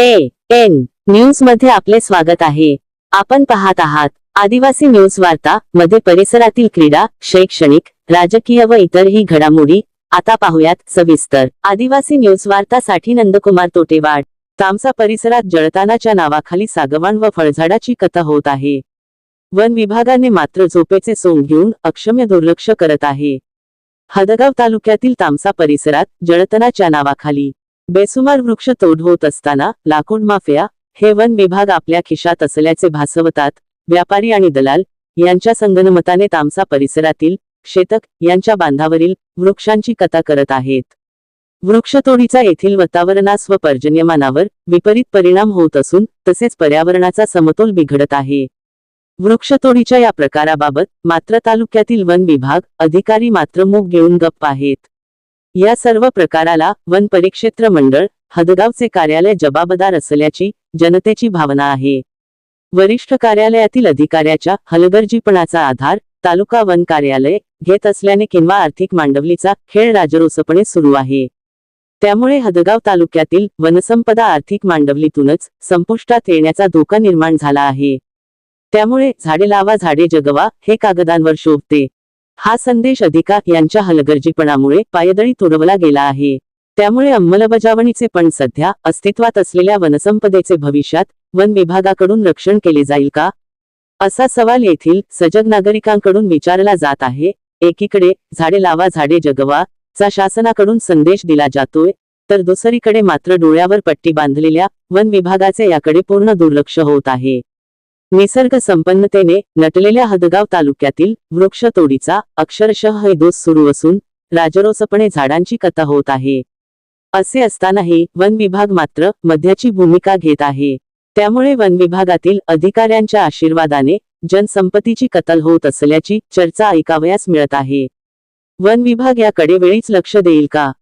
A N न्यूजमध्ये आपले स्वागत आहे. आपण पाहत आहात आदिवासी न्यूज वार्ता मध्ये परिसरातील क्रीडा शैक्षणिक राजकीय व इतरही घडामोडी. आता पाहूयात सविस्तर. आदिवासी न्यूज वार्तासाठी नंदकुमार तोटेवाड. तामसा परिसरात जळतानाच्या नावाखाली सागवान व फळझाडाची कथा होत आहे. वन विभागाने मात्र झोपेचे सोंग घेऊन अक्षम्य दुर्लक्ष करत आहे. हदगाव तालुक्यातील तामसा परिसरात जळतनाच्या नावाखाली बेसुमार वृक्ष तोड होत असताना लाकूड माफिया हे वन विभाग आपल्या खिशात असल्याचे भासवतात व्यापारी आणि दलाल यांच्या संगनमताने तामसा परिसरातील शेतक यांच्या बांधावरील वृक्षांची कथा करत आहेत. वृक्षतोडीचा येथील वातावरणास व पर्जन्यमानावर विपरीत परिणाम होत असून तसेच पर्यावरणाचा समतोल बिघडत आहे. वृक्षतोडीच्या या प्रकाराबाबत मात्र तालुक्यातील वन विभाग अधिकारी मात्र मूग घेऊन गप्प आहेत. या सर्व प्रकाराला वन परिक्षेत्र मंडळ हदगावचे कार्यालय जबाबदार असल्याची जनतेची भावना आहे. वरिष्ठ कार्यालयातील अधिकाऱ्याच्या हलगर्जीपणाचा आधार तालुका वन कार्यालय घेत असल्याने किंवा आर्थिक मांडवलीचा खेळ राजरोसपणे सुरू आहे. त्यामुळे हदगाव तालुक्यातील वनसंपदा आर्थिक मांडवलीतूनच संपुष्टात येण्याचा धोका निर्माण झाला आहे. त्यामुळे झाडे लावा झाडे जगवा हे कागदांवर शोभते. हा संदेश अधिका यांच्या हलगर्जीपणामुळे पायदळी तुडवला गेला आहे. त्यामुळे अंमलबजावणीचे पण सध्या अस्तित्वात असलेल्या वनसंपदेचे भविष्यात वन विभागाकडून रक्षण केले जाईल का? असा सवाल येथील सजग नागरिकांकडून विचारला जात आहे. एकीकडे झाडे लावा झाडे जगवा चा शासनाकडून संदेश दिला जातोय तर दुसरीकडे मात्र डोळ्यावर पट्टी बांधलेल्या वन विभागाचे याकडे पूर्ण दुर्लक्ष होत आहे. निसर्ग संपन्नतेने नटलेल्या हदगाव तालुक्यातील वृक्षतोडीचा अक्षरशः हैदोस सुरू असून राजरोसपणे झाडांची कथा होत आहे. असे असतानाही वन विभाग मात्र मध्याची भूमिका घेत आहे. त्यामुळे वन विभागातील अधिकाऱ्यांच्या आशीर्वादाने जनसंपत्तीची कतल होत असल्याची चर्चा ऐकावयास मिळत आहे. वन विभाग याकडे वेळीच लक्ष देईल का?